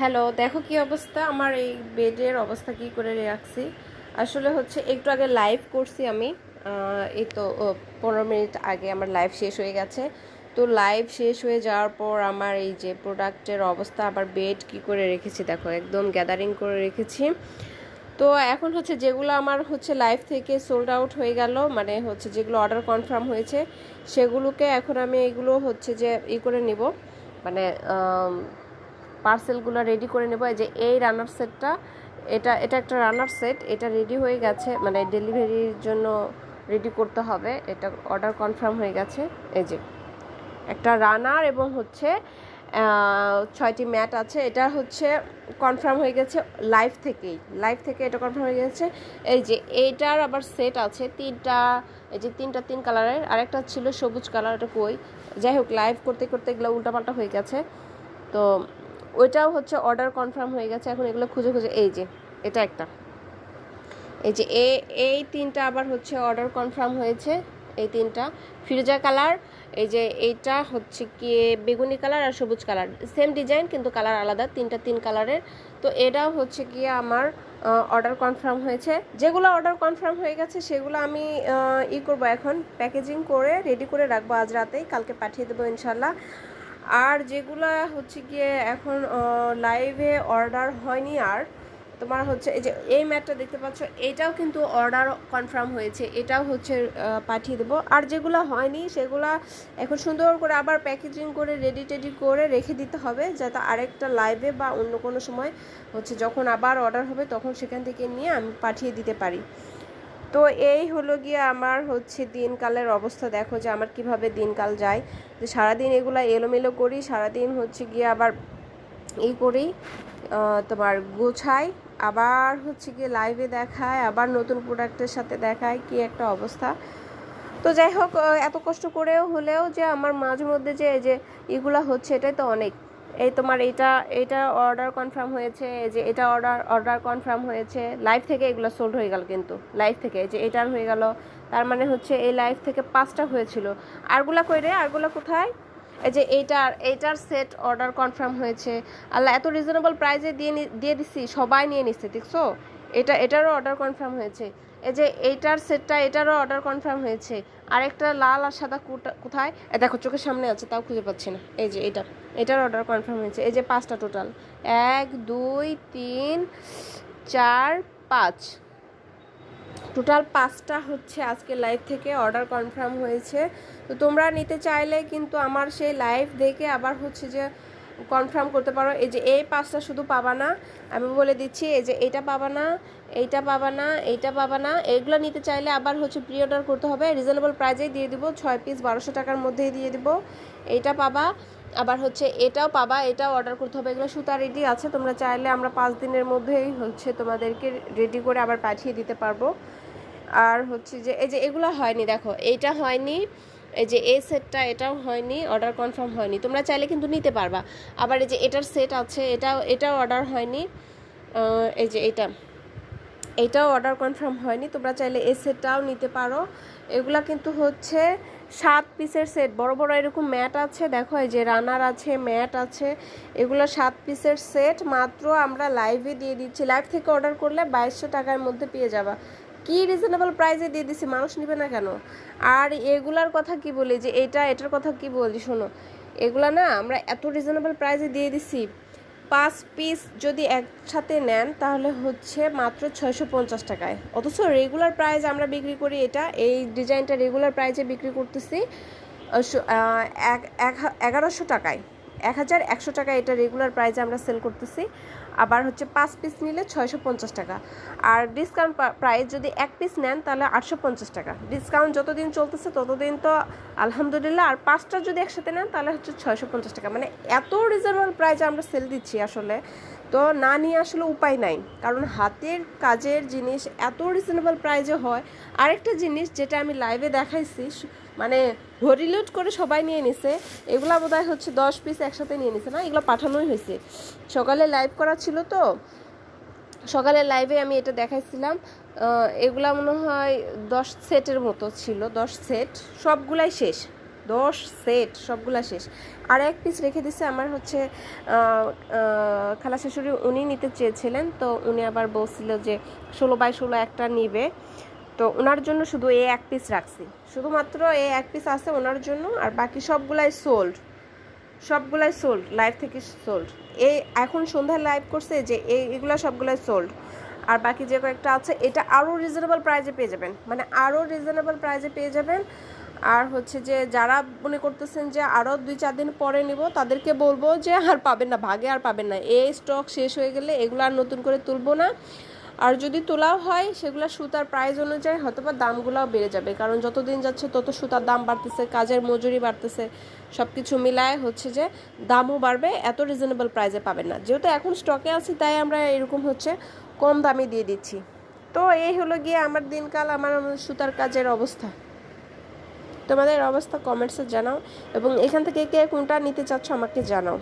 Hello, দেখো কি অবস্থা? আমার এই বেডের অবস্থা কি করে রাখছি? আসলে হচ্ছে একটু আগে লাইভ করছি আমি। এই তো পনেরো মিনিট আগে আমার লাইভ শেষ হয়ে গেছে। তো লাইভ শেষ হয়ে যাওয়ার পর আমার এই যে প্রোডাক্টের অবস্থা, আবার বেড কি করে রেখেছি দেখো, একদম গ্যাদারিং করে রেখেছি। তো এখন হচ্ছে যেগুলো আমার হচ্ছে লাইভ থেকে সোল্ড আউট হয়ে গেল মানে হচ্ছে যেগুলো অর্ডার কনফার্ম হয়েছে, সেগুলোকে এখন আমি এগুলো হচ্ছে যে ই করে নিব। মানে পার্সেলগুলো রেডি করে নেব। এই যে এই রানার সেটটা এটা এটা একটা রানার সেট এটা রেডি হয়ে গেছে মানে ডেলিভারির জন্য রেডি করতে হবে। এটা অর্ডার কনফার্ম হয়ে গেছে। এই যে একটা রানার এবং হচ্ছে ছয়টি ম্যাট আছে। এটা হচ্ছে কনফার্ম হয়ে গেছে লাইভ থেকেই। লাইভ থেকে এটা কনফার্ম হয়ে গেছে। এই যে এইটার আবার সেট আছে, তিনটা, এই যে তিনটা তিন কালারের আরেকটা ছিল সবুজ কালার এটা কই? যাই হোক লাইভ করতে করতে এগুলো উল্টাপাল্টা হয়ে গেছে। তো ওইটাও হচ্ছে অর্ডার কনফার্ম হয়ে গেছে, এখন এগুলো খুঁজে খুঁজে, এই যে, এটা একটা। এই যে, এ, এই তিনটা আবার হচ্ছে অর্ডার কনফার্ম হয়েছে, এই তিনটা। ফিরোজা কালার, এই যে, এইটা হচ্ছে কি বেগুনি কালার আর সবুজ কালার। সেম ডিজাইন কিন্তু কালার আলাদা, তিনটা তিন কালারের। তো এটাও হচ্ছে কি আমার অর্ডার কনফার্ম হয়েছে। যেগুলো অর্ডার কনফার্ম হয়ে গেছে, সেগুলো আমি ই করব এখন প্যাকেজিং করে রেডি করে রাখব আজ রাতেই, কালকে পাঠিয়ে দেবো ইনশাল্লাহ। আর যেগুলো হচ্ছে গিয়ে এখন লাইভে অর্ডার হয়নি আর। তোমার হচ্ছে এই যে, এই ম্যাটটা দেখতে পাচ্ছ, এটাও কিন্তু অর্ডার কনফার্ম হয়েছে, এটাও হচ্ছে পাঠিয়ে দেবো। আর যেগুলো হয়নি, সেগুলো এখন সুন্দর করে আবার প্যাকেজিং করে রেডি টেডি করে রেখে দিতে হবে, যাতে আরেকটা লাইভে বা অন্য কোনো সময় হচ্ছে যখন আবার অর্ডার হবে, তখন সেখান থেকে নিয়ে আমি পাঠিয়ে দিতে পারি। তো এই হলো গিয়ে আমার হচ্ছে দিনকালের অবস্থা। দেখো যে আমার কীভাবে দিনকাল যায়। যে সারাদিন এগুলো এলোমেলো করি, সারাদিন হচ্ছে গিয়ে আবার ই করি তোমার গোছাই, আবার হচ্ছে গিয়ে লাইভে দেখায় আবার নতুন প্রোডাক্টের সাথে দেখায় কি একটা অবস্থা। তো যাই হোক, এত কষ্ট করেও হলেও যে আমার মাঝে মধ্যে যে এই যে এগুলা হচ্ছে, এটাই তো অনেক। এই তোমার এটা এটা অর্ডার কনফার্ম হয়েছে যে এটা অর্ডার অর্ডার কনফার্ম হয়েছে লাইভ থেকে এগুলো সোল্ড হয়ে গেল কিন্তু লাইভ থেকে যে এটার হয়ে গেল, তার মানে হচ্ছে এই লাইভ থেকে পাঁচটা হয়েছিল। আরগুলা কই রে? আরগুলা কোথায়? এই যে এইটার এইটার সেট অর্ডার কনফার্ম হয়েছে। আল্লাহ, এত রিজনেবল প্রাইসে দিয়ে দিয়ে দিছি, সবাই নিয়ে নিচ্ছে দেখছ? এটা, এটারও অর্ডার কনফার্ম হয়েছে। এই যে এইটার সেটটা এটারও অর্ডার কনফার্ম হয়েছে। আরেকটা লাল আর সাদা কোটা- কোথায়? দেখো, চোখের সামনে আছে, তাও খুঁজে পাচ্ছি না। এই যে এটা এটার অর্ডার কনফার্ম হয়েছে। এই যে পাঁচটা টোটাল এক, দুই, তিন, চার, পাঁচ। টোটাল পাঁচটা হচ্ছে আজকে লাইভ থেকে অর্ডার কনফার্ম হয়েছে। তো তোমরা নিতে চাইলে কিন্তু আমার সেই লাইভ দেখে আবার হচ্ছে যে কনফার্ম করতে পারো, এই যে এই পাঁচটা শুধু পাবা না, আমি বলে দিচ্ছি, এই যে এইটা পাবা না, এইটা পাবা না, এইটা পাবা না, এইগুলো নিতে চাইলে আবার হচ্ছে প্রি অর্ডার করতে হবে রিজনেবল প্রাইজেই দিয়ে দিব, ছয় পিস বারোশো টাকার মধ্যেই দিয়ে দিব, এইটা পাবা, আবার হচ্ছে এটাও পাবা, এটাও অর্ডার করতে হবে, এগুলো সুতা রেডি আছে, তোমরা চাইলে আমরা পাঁচ দিনের মধ্যেই হচ্ছে তোমাদেরকে রেডি করে আবার পাঠিয়ে দিতে পারব, আর হচ্ছে যে, এই যে এগুলো হয়নি, দেখো, এইটা হয়নি এই যে এই সেটটা এটাও হয়নি অর্ডার কনফার্ম হয়নি। তোমরা চাইলে কিন্তু নিতে পারবা। আবার এই যে এটার সেট আছে, এটাও এটাও অর্ডার হয়নি। এই যে এটা। এটাও অর্ডার কনফার্ম হয়নি। তোমরা চাইলে এই সেটটাও নিতে পারো। এগুলা কিন্তু হচ্ছে সাত পিসের সেট বড় বড় এরকম ম্যাট আছে। দেখো, এই যে রানার আছে ম্যাট আছে। এগুলো সাত পিসের সেট মাত্র আমরা লাইভে দিয়ে দিচ্ছি। লাইভ থেকে অর্ডার করলে বাইশশো টাকার মধ্যে পেয়ে যাবা। কি রিজনেবল প্রাইসে দিয়ে দিছি, মানুষ নিবে না কেন? আর এগুলার কথা কি বলি? যে এটা, এটার কথা কি বলি? শোনো, এগুলা না আমরা এত রিজনেবল প্রাইসে দিয়ে দিছি, পাঁচ পিস যদি একসাথে নেন তাহলে হচ্ছে মাত্র ছয়শো পঞ্চাশ টাকায়। অথচ রেগুলার প্রাইস আমরা বিক্রি করি এটা, এই ডিজাইনটা রেগুলার প্রাইসে বিক্রি করতেছি এগারোশো টাকায়, এক হাজার একশো টাকা এটা রেগুলার প্রাইসে আমরা সেল করতেছি। আবার হচ্ছে পাঁচ পিস নিলে ছয়শো পঞ্চাশ টাকা। আর ডিসকাউন্ট প্রাইস যদি এক পিস নেন, তাহলে আটশো পঞ্চাশ টাকা। ডিসকাউন্ট যতদিন চলতেছে, ততদিন তো আলহামদুলিল্লাহ। আর পাঁচটা যদি একসাথে নেন, তাহলে হচ্ছে ছয়শো পঞ্চাশ টাকা। মানে এত রিজনেবল প্রাইসে আমরা সেল দিচ্ছি আসলে। তো না নিয়ে আসলে উপায় নাই। কারণ হাতের কাজের জিনিস এত রিজনেবল প্রাইজে হয়। আরেকটা জিনিস যেটা আমি লাইভে দেখাইছি স- মানে হরিলুট করে সবাই নিয়ে নিছে। এগুলা বোধহয় হচ্ছে দশ পিস একসাথে নিয়ে নিছে না, এগুলো পাঠানোই হয়েছে। সকালে লাইভ করা ছিল তো সকালের লাইভে আমি এটা দেখাইছিলাম। এগুলা মনে হয় দশ সেটের মতো ছিল, দশ সেট সবগুলাই শেষ। দশ সেট সবগুলা শেষ। আর এক পিস রেখে দিছে আমার হচ্ছে খালা শাশুড়ি উনি নিতে চেয়েছিলেন, তো উনি আবার বলছিল যে ষোলো বাই ষোলো একটা নিবে। তো ওনার জন্য শুধু এই এক পিস রাখছি। শুধুমাত্র এই এক পিস আছে ওনার জন্য, আর বাকি সবগুলাই সোল্ড সবগুলাই সোল্ড লাইভ থেকে সোল্ড এই এখন সন্ধ্যায় লাইভ করছে যে এই, এগুলো সবগুলাই সোল্ড আর বাকি যে কয়েকটা আছে, এটা আরও রিজনেবল প্রাইজে পেয়ে যাবেন। মানে আরও রিজনেবল প্রাইজে পেয়ে যাবেন। আর হচ্ছে যে যারা মনে করতেছেন যে আরও দুই, চার দিন পরে নিব, তাদেরকে বলব যে আর পাবেন না, ভাগে আর পাবেন না। এই স্টক শেষ হয়ে গেলে এগুলো আর নতুন করে তুলবো না। আর যদি তোলাও হয়, সেগুলো সুতার প্রাইস অনুযায়ী হয়তো বা দামগুলোও বেড়ে যাবে। কারণ যত দিন যাচ্ছে, তত সুতার দাম বাড়তেছে, কাজের মজুরি বাড়তেছে। সব কিছু মিলায় হচ্ছে যে, দামও বাড়বে, এত রিজনেবল প্রাইসে পাবেন না। যেহেতু এখন স্টকে আছি, তাই আমরা এরকম হচ্ছে কম দামে দিয়ে দিচ্ছি। তো এই হলো গিয়ে আমার দিনকাল, আমার সুতার কাজের অবস্থা। তোমাদের অবস্থা কমেন্টসে জানাও এবং এখান থেকে কে কোনটা নিতে চাচ্ছ আমাকে জানাও।